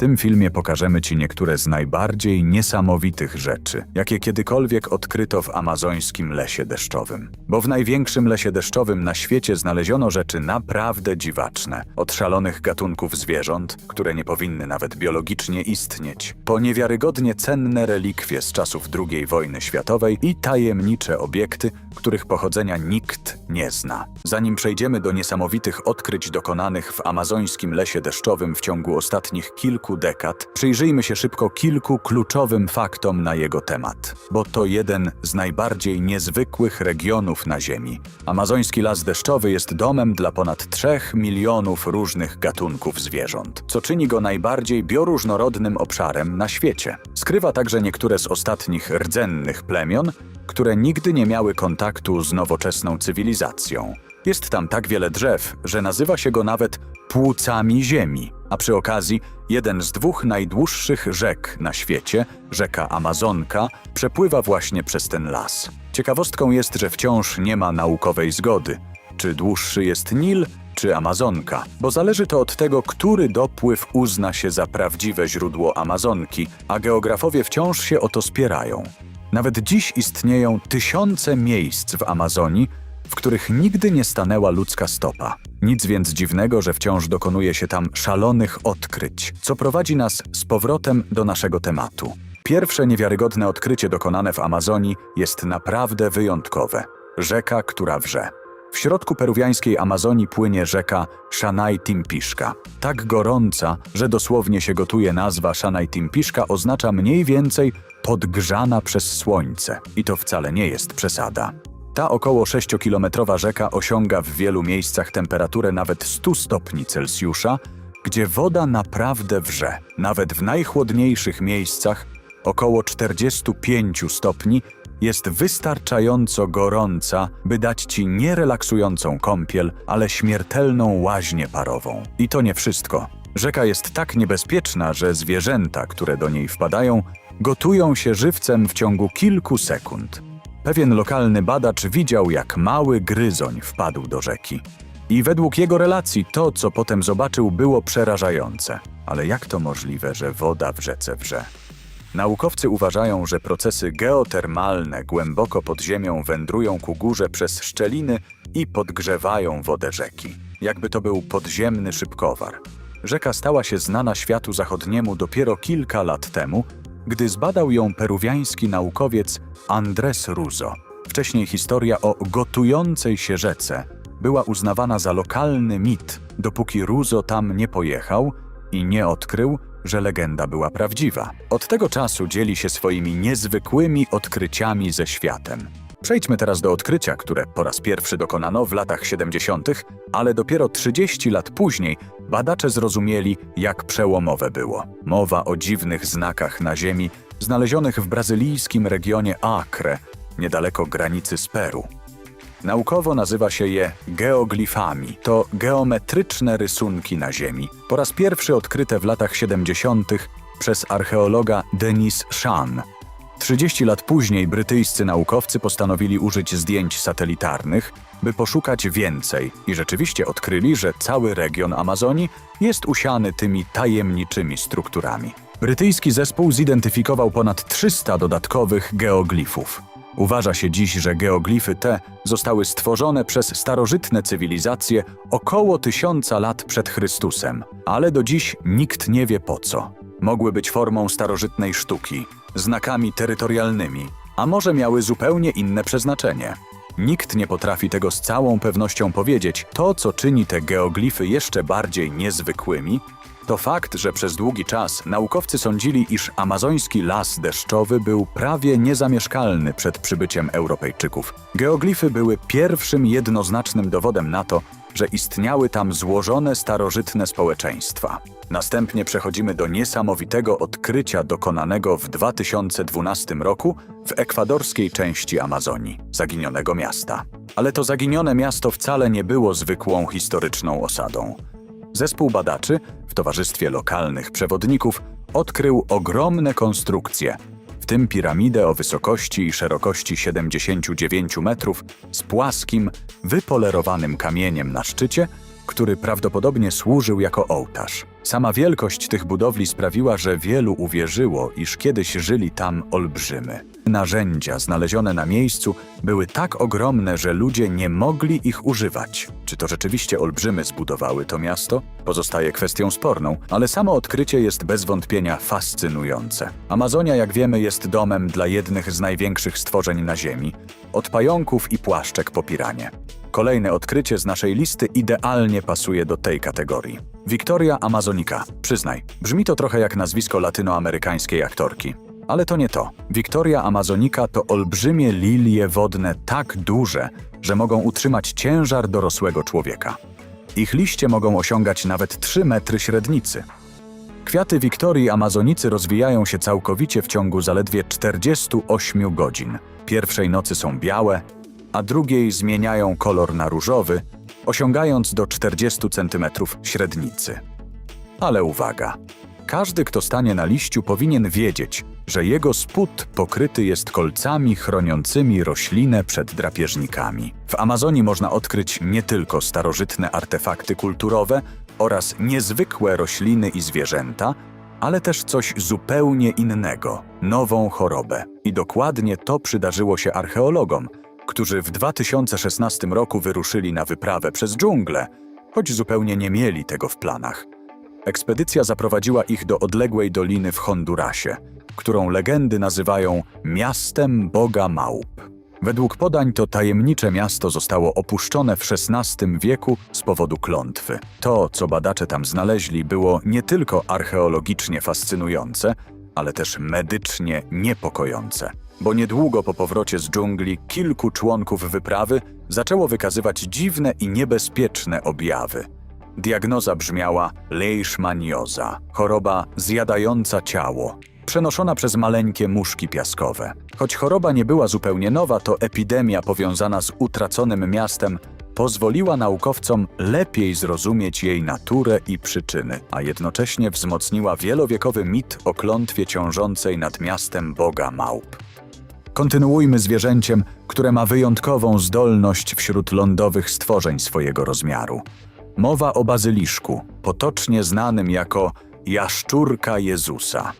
tym filmie pokażemy Ci niektóre z najbardziej niesamowitych rzeczy, jakie kiedykolwiek odkryto w amazońskim lesie deszczowym. Bo w największym lesie deszczowym na świecie znaleziono rzeczy naprawdę dziwaczne. Od szalonych gatunków zwierząt, które nie powinny nawet biologicznie istnieć, po niewiarygodnie cenne relikwie z czasów II wojny światowej i tajemnicze obiekty, których pochodzenia nikt nie zna. Zanim przejdziemy do niesamowitych odkryć dokonanych w amazońskim lesie deszczowym w ciągu ostatnich kilku dekad, przyjrzyjmy się szybko kilku kluczowym faktom na jego temat, bo to jeden z najbardziej niezwykłych regionów na Ziemi. Amazoński las deszczowy jest domem dla ponad 3 milionów różnych gatunków zwierząt, co czyni go najbardziej bioróżnorodnym obszarem na świecie. Skrywa także niektóre z ostatnich rdzennych plemion, które nigdy nie miały kontaktu z nowoczesną cywilizacją. Jest tam tak wiele drzew, że nazywa się go nawet płucami ziemi, a przy okazji jeden z dwóch najdłuższych rzek na świecie, rzeka Amazonka, przepływa właśnie przez ten las. Ciekawostką jest, że wciąż nie ma naukowej zgody, czy dłuższy jest Nil, czy Amazonka, bo zależy to od tego, który dopływ uzna się za prawdziwe źródło Amazonki, a geografowie wciąż się o to spierają. Nawet dziś istnieją tysiące miejsc w Amazonii, w których nigdy nie stanęła ludzka stopa. Nic więc dziwnego, że wciąż dokonuje się tam szalonych odkryć, co prowadzi nas z powrotem do naszego tematu. Pierwsze niewiarygodne odkrycie dokonane w Amazonii jest naprawdę wyjątkowe. Rzeka, która wrze. W środku peruwiańskiej Amazonii płynie rzeka Shanay Timpiszka. Tak gorąca, że dosłownie się gotuje nazwa Shanay Timpiszka oznacza mniej więcej podgrzana przez słońce. I to wcale nie jest przesada. Ta około 6-kilometrowa rzeka osiąga w wielu miejscach temperaturę nawet 100 stopni Celsjusza, gdzie woda naprawdę wrze. Nawet w najchłodniejszych miejscach, około 45 stopni, jest wystarczająco gorąca, by dać ci nie relaksującą kąpiel, ale śmiertelną łaźnię parową. I to nie wszystko. Rzeka jest tak niebezpieczna, że zwierzęta, które do niej wpadają, gotują się żywcem w ciągu kilku sekund. Pewien lokalny badacz widział, jak mały gryzoń wpadł do rzeki. I według jego relacji to, co potem zobaczył, było przerażające. Ale jak to możliwe, że woda w rzece wrze? Naukowcy uważają, że procesy geotermalne głęboko pod ziemią wędrują ku górze przez szczeliny i podgrzewają wodę rzeki. Jakby to był podziemny szybkowar. Rzeka stała się znana światu zachodniemu dopiero kilka lat temu, gdy zbadał ją peruwiański naukowiec Andres Ruzo. Wcześniej historia o gotującej się rzece była uznawana za lokalny mit, dopóki Ruzo tam nie pojechał i nie odkrył, że legenda była prawdziwa. Od tego czasu dzieli się swoimi niezwykłymi odkryciami ze światem. Przejdźmy teraz do odkrycia, które po raz pierwszy dokonano w latach 70., ale dopiero 30 lat później badacze zrozumieli, jak przełomowe było. Mowa o dziwnych znakach na Ziemi, znalezionych w brazylijskim regionie Acre, niedaleko granicy z Peru. Naukowo nazywa się je geoglifami. To geometryczne rysunki na Ziemi. Po raz pierwszy odkryte w latach 70. przez archeologa Denis Shan. 30 lat później brytyjscy naukowcy postanowili użyć zdjęć satelitarnych, by poszukać więcej i rzeczywiście odkryli, że cały region Amazonii jest usiany tymi tajemniczymi strukturami. Brytyjski zespół zidentyfikował ponad 300 dodatkowych geoglifów. Uważa się dziś, że geoglify te zostały stworzone przez starożytne cywilizacje około tysiąca lat przed Chrystusem, ale do dziś nikt nie wie po co. Mogły być formą starożytnej sztuki, znakami terytorialnymi, a może miały zupełnie inne przeznaczenie. Nikt nie potrafi tego z całą pewnością powiedzieć. To, co czyni te geoglify jeszcze bardziej niezwykłymi, to fakt, że przez długi czas naukowcy sądzili, iż amazoński las deszczowy był prawie niezamieszkalny przed przybyciem Europejczyków. Geoglify były pierwszym jednoznacznym dowodem na to, że istniały tam złożone starożytne społeczeństwa. Następnie przechodzimy do niesamowitego odkrycia dokonanego w 2012 roku w ekwadorskiej części Amazonii, zaginionego miasta. Ale to zaginione miasto wcale nie było zwykłą historyczną osadą. Zespół badaczy w towarzystwie lokalnych przewodników odkrył ogromne konstrukcje, w tym piramidę o wysokości i szerokości 79 metrów z płaskim, wypolerowanym kamieniem na szczycie, który prawdopodobnie służył jako ołtarz. Sama wielkość tych budowli sprawiła, że wielu uwierzyło, iż kiedyś żyli tam olbrzymy. Narzędzia znalezione na miejscu były tak ogromne, że ludzie nie mogli ich używać. Czy to rzeczywiście olbrzymy zbudowały to miasto? Pozostaje kwestią sporną, ale samo odkrycie jest bez wątpienia fascynujące. Amazonia, jak wiemy, jest domem dla jednych z największych stworzeń na Ziemi, od pająków i płaszczek po piranie. Kolejne odkrycie z naszej listy idealnie pasuje do tej kategorii. Victoria Amazonica. Przyznaj, brzmi to trochę jak nazwisko latynoamerykańskiej aktorki. Ale to nie to. Victoria Amazonica to olbrzymie lilie wodne tak duże, że mogą utrzymać ciężar dorosłego człowieka. Ich liście mogą osiągać nawet 3 metry średnicy. Kwiaty Wiktorii Amazonicy rozwijają się całkowicie w ciągu zaledwie 48 godzin. Pierwszej nocy są białe, a drugiej zmieniają kolor na różowy, osiągając do 40 cm średnicy. Ale uwaga! Każdy, kto stanie na liściu, powinien wiedzieć, że jego spód pokryty jest kolcami chroniącymi roślinę przed drapieżnikami. W Amazonii można odkryć nie tylko starożytne artefakty kulturowe oraz niezwykłe rośliny i zwierzęta, ale też coś zupełnie innego nową chorobę. I dokładnie to przydarzyło się archeologom, którzy w 2016 roku wyruszyli na wyprawę przez dżunglę, choć zupełnie nie mieli tego w planach. Ekspedycja zaprowadziła ich do odległej doliny w Hondurasie, którą legendy nazywają miastem Boga Małp. Według podań to tajemnicze miasto zostało opuszczone w XVI wieku z powodu klątwy. To, co badacze tam znaleźli, było nie tylko archeologicznie fascynujące, ale też medycznie niepokojące. Bo niedługo po powrocie z dżungli kilku członków wyprawy zaczęło wykazywać dziwne i niebezpieczne objawy. Diagnoza brzmiała leishmanioza, choroba zjadająca ciało, przenoszona przez maleńkie muszki piaskowe. Choć choroba nie była zupełnie nowa, to epidemia powiązana z utraconym miastem pozwoliła naukowcom lepiej zrozumieć jej naturę i przyczyny, a jednocześnie wzmocniła wielowiekowy mit o klątwie ciążącej nad miastem Boga Małp. Kontynuujmy zwierzęciem, które ma wyjątkową zdolność wśród lądowych stworzeń swojego rozmiaru. Mowa o bazyliszku, potocznie znanym jako jaszczurka Jezusa.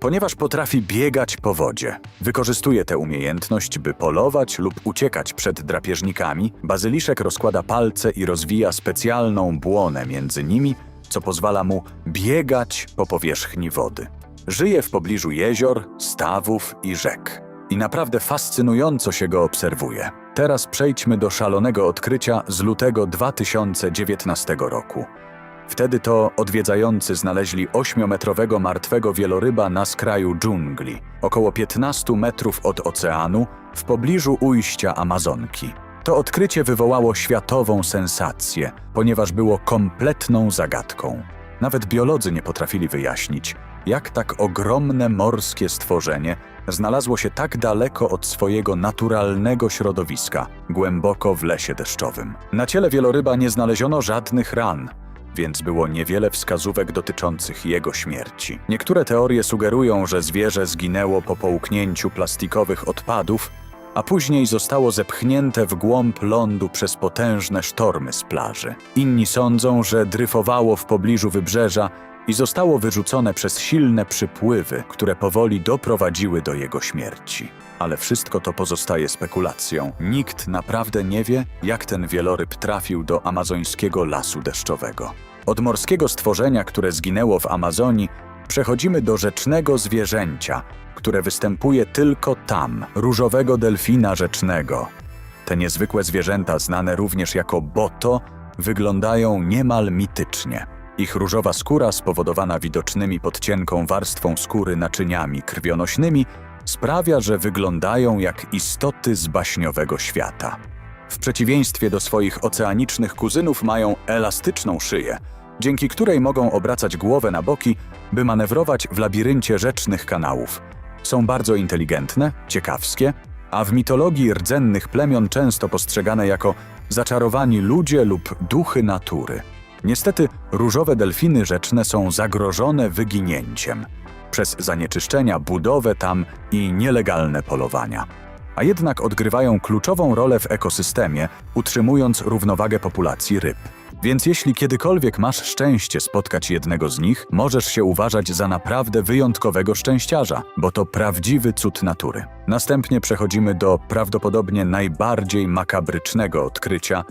Ponieważ potrafi biegać po wodzie, wykorzystuje tę umiejętność, by polować lub uciekać przed drapieżnikami, bazyliszek rozkłada palce i rozwija specjalną błonę między nimi, co pozwala mu biegać po powierzchni wody. Żyje w pobliżu jezior, stawów i rzek. I naprawdę fascynująco się go obserwuje. Teraz przejdźmy do szalonego odkrycia z lutego 2019 roku. Wtedy to odwiedzający znaleźli ośmiometrowego martwego wieloryba na skraju dżungli, około 15 metrów od oceanu, w pobliżu ujścia Amazonki. To odkrycie wywołało światową sensację, ponieważ było kompletną zagadką. Nawet biolodzy nie potrafili wyjaśnić, jak tak ogromne morskie stworzenie znalazło się tak daleko od swojego naturalnego środowiska, głęboko w lesie deszczowym. Na ciele wieloryba nie znaleziono żadnych ran, więc było niewiele wskazówek dotyczących jego śmierci. Niektóre teorie sugerują, że zwierzę zginęło po połknięciu plastikowych odpadów, a później zostało zepchnięte w głąb lądu przez potężne sztormy z plaży. Inni sądzą, że dryfowało w pobliżu wybrzeża i zostało wyrzucone przez silne przypływy, które powoli doprowadziły do jego śmierci. Ale wszystko to pozostaje spekulacją. Nikt naprawdę nie wie, jak ten wieloryb trafił do amazońskiego lasu deszczowego. Od morskiego stworzenia, które zginęło w Amazonii, przechodzimy do rzecznego zwierzęcia, które występuje tylko tam, różowego delfina rzecznego. Te niezwykłe zwierzęta, znane również jako boto, wyglądają niemal mitycznie. Ich różowa skóra, spowodowana widocznymi pod cienką warstwą skóry naczyniami krwionośnymi, sprawia, że wyglądają jak istoty z baśniowego świata. W przeciwieństwie do swoich oceanicznych kuzynów mają elastyczną szyję, dzięki której mogą obracać głowę na boki, by manewrować w labiryncie rzecznych kanałów. Są bardzo inteligentne, ciekawskie, a w mitologii rdzennych plemion często postrzegane jako zaczarowani ludzie lub duchy natury. Niestety, różowe delfiny rzeczne są zagrożone wyginięciem przez zanieczyszczenia, budowę tam i nielegalne polowania. A jednak odgrywają kluczową rolę w ekosystemie, utrzymując równowagę populacji ryb. Więc jeśli kiedykolwiek masz szczęście spotkać jednego z nich, możesz się uważać za naprawdę wyjątkowego szczęściarza, bo to prawdziwy cud natury. Następnie przechodzimy do prawdopodobnie najbardziej makabrycznego odkrycia,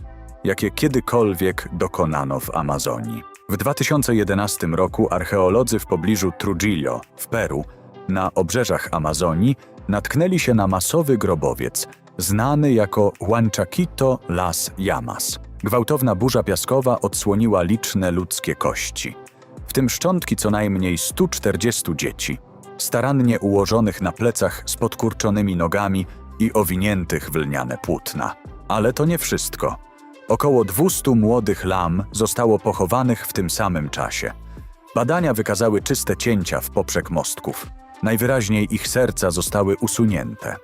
jakie kiedykolwiek dokonano w Amazonii. W 2011 roku archeolodzy w pobliżu Trujillo w Peru, na obrzeżach Amazonii, natknęli się na masowy grobowiec, znany jako Huanchaquito Las Llamas. Gwałtowna burza piaskowa odsłoniła liczne ludzkie kości, w tym szczątki co najmniej 140 dzieci, starannie ułożonych na plecach z podkurczonymi nogami i owiniętych w lniane płótna. Ale to nie wszystko. Około 200 młodych lam zostało pochowanych w tym samym czasie. Badania wykazały czyste cięcia w poprzek mostków. Najwyraźniej ich serca zostały usunięte.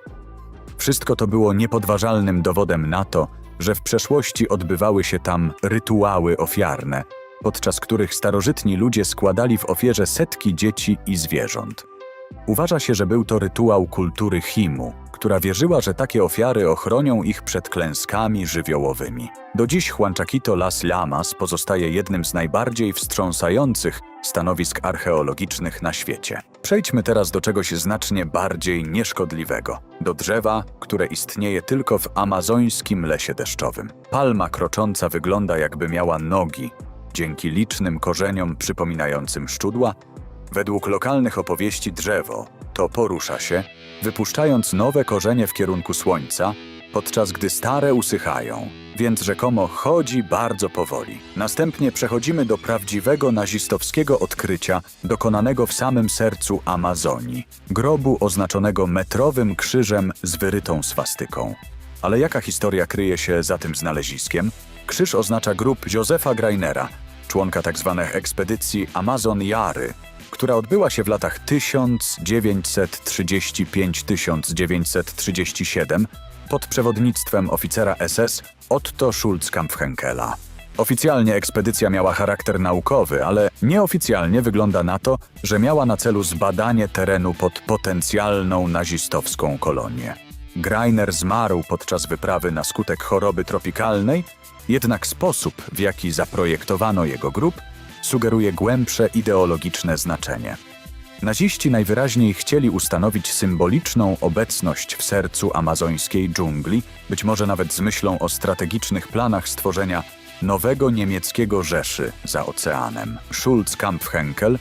Wszystko to było niepodważalnym dowodem na to, że w przeszłości odbywały się tam rytuały ofiarne, podczas których starożytni ludzie składali w ofierze setki dzieci i zwierząt. Uważa się, że był to rytuał kultury Chimu, która wierzyła, że takie ofiary ochronią ich przed klęskami żywiołowymi. Do dziś Huanchaquito Las Llamas pozostaje jednym z najbardziej wstrząsających stanowisk archeologicznych na świecie. Przejdźmy teraz do czegoś znacznie bardziej nieszkodliwego. Do drzewa, które istnieje tylko w amazońskim lesie deszczowym. Palma krocząca wygląda jakby miała nogi, dzięki licznym korzeniom przypominającym szczudła, Według lokalnych opowieści drzewo to porusza się, wypuszczając nowe korzenie w kierunku słońca, podczas gdy stare usychają, więc rzekomo chodzi bardzo powoli. Następnie przechodzimy do prawdziwego nazistowskiego odkrycia dokonanego w samym sercu Amazonii, grobu oznaczonego metrowym krzyżem z wyrytą swastyką. Ale jaka historia kryje się za tym znaleziskiem? Krzyż oznacza grób Józefa Greinera, członka tzw. ekspedycji Amazon Jary, która odbyła się w latach 1935-1937 pod przewodnictwem oficera SS Otto Schulz-Kampfhenkela. Oficjalnie ekspedycja miała charakter naukowy, ale nieoficjalnie wygląda na to, że miała na celu zbadanie terenu pod potencjalną nazistowską kolonię. Greiner zmarł podczas wyprawy na skutek choroby tropikalnej, jednak sposób, w jaki zaprojektowano jego grób, sugeruje głębsze ideologiczne znaczenie. Naziści najwyraźniej chcieli ustanowić symboliczną obecność w sercu amazońskiej dżungli, być może nawet z myślą o strategicznych planach stworzenia nowego niemieckiego Rzeszy za oceanem. Schulz Kampfhenkel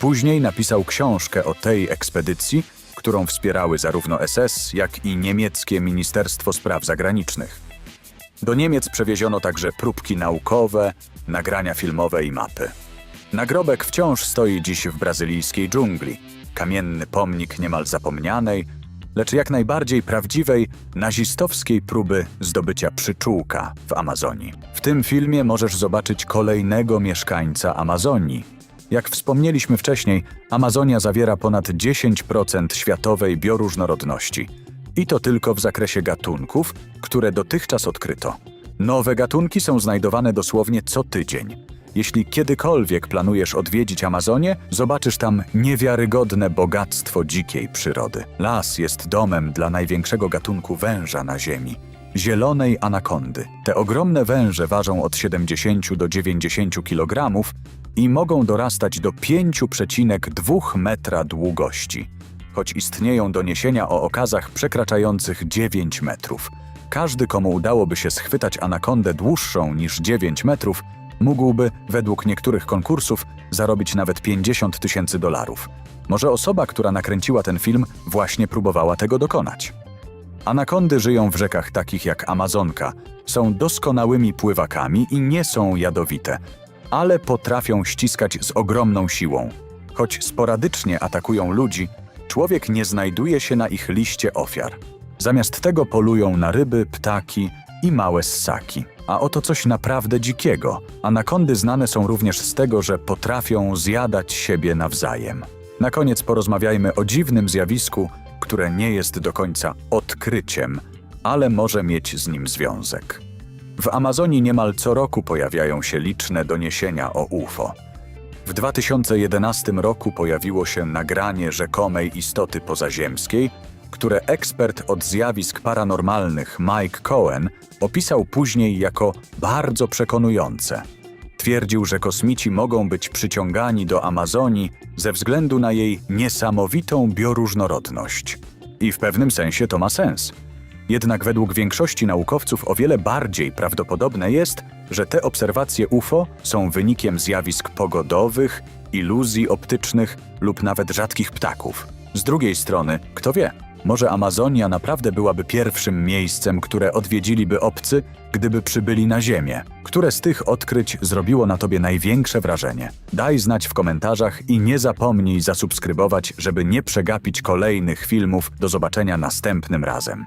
później napisał książkę o tej ekspedycji, którą wspierały zarówno SS, jak i niemieckie Ministerstwo Spraw Zagranicznych. Do Niemiec przewieziono także próbki naukowe, nagrania filmowe i mapy. Nagrobek wciąż stoi dziś w brazylijskiej dżungli. Kamienny pomnik niemal zapomnianej, lecz jak najbardziej prawdziwej nazistowskiej próby zdobycia przyczółka w Amazonii. W tym filmie możesz zobaczyć kolejnego mieszkańca Amazonii. Jak wspomnieliśmy wcześniej, Amazonia zawiera ponad 10% światowej bioróżnorodności. I to tylko w zakresie gatunków, które dotychczas odkryto. Nowe gatunki są znajdowane dosłownie co tydzień. Jeśli kiedykolwiek planujesz odwiedzić Amazonię, zobaczysz tam niewiarygodne bogactwo dzikiej przyrody. Las jest domem dla największego gatunku węża na Ziemi zielonej anakondy. Te ogromne węże ważą od 70 do 90 kg i mogą dorastać do 5,2 metra długości, choć istnieją doniesienia o okazach przekraczających 9 metrów. Każdy, komu udałoby się schwytać anakondę dłuższą niż 9 metrów, mógłby, według niektórych konkursów, zarobić nawet 50 tysięcy dolarów. Może osoba, która nakręciła ten film, właśnie próbowała tego dokonać. Anakondy żyją w rzekach takich jak Amazonka, są doskonałymi pływakami i nie są jadowite, ale potrafią ściskać z ogromną siłą. Choć sporadycznie atakują ludzi, człowiek nie znajduje się na ich liście ofiar. Zamiast tego polują na ryby, ptaki i małe ssaki. A oto coś naprawdę dzikiego. Anakondy znane są również z tego, że potrafią zjadać siebie nawzajem. Na koniec porozmawiajmy o dziwnym zjawisku, które nie jest do końca odkryciem, ale może mieć z nim związek. W Amazonii niemal co roku pojawiają się liczne doniesienia o UFO. W 2011 roku pojawiło się nagranie rzekomej istoty pozaziemskiej, które ekspert od zjawisk paranormalnych Mike Cohen opisał później jako bardzo przekonujące. Twierdził, że kosmici mogą być przyciągani do Amazonii ze względu na jej niesamowitą bioróżnorodność. I w pewnym sensie to ma sens. Jednak według większości naukowców o wiele bardziej prawdopodobne jest, że te obserwacje UFO są wynikiem zjawisk pogodowych, iluzji optycznych lub nawet rzadkich ptaków. Z drugiej strony, kto wie, może Amazonia naprawdę byłaby pierwszym miejscem, które odwiedziliby obcy, gdyby przybyli na Ziemię. Które z tych odkryć zrobiło na tobie największe wrażenie? Daj znać w komentarzach i nie zapomnij zasubskrybować, żeby nie przegapić kolejnych filmów. Do zobaczenia następnym razem.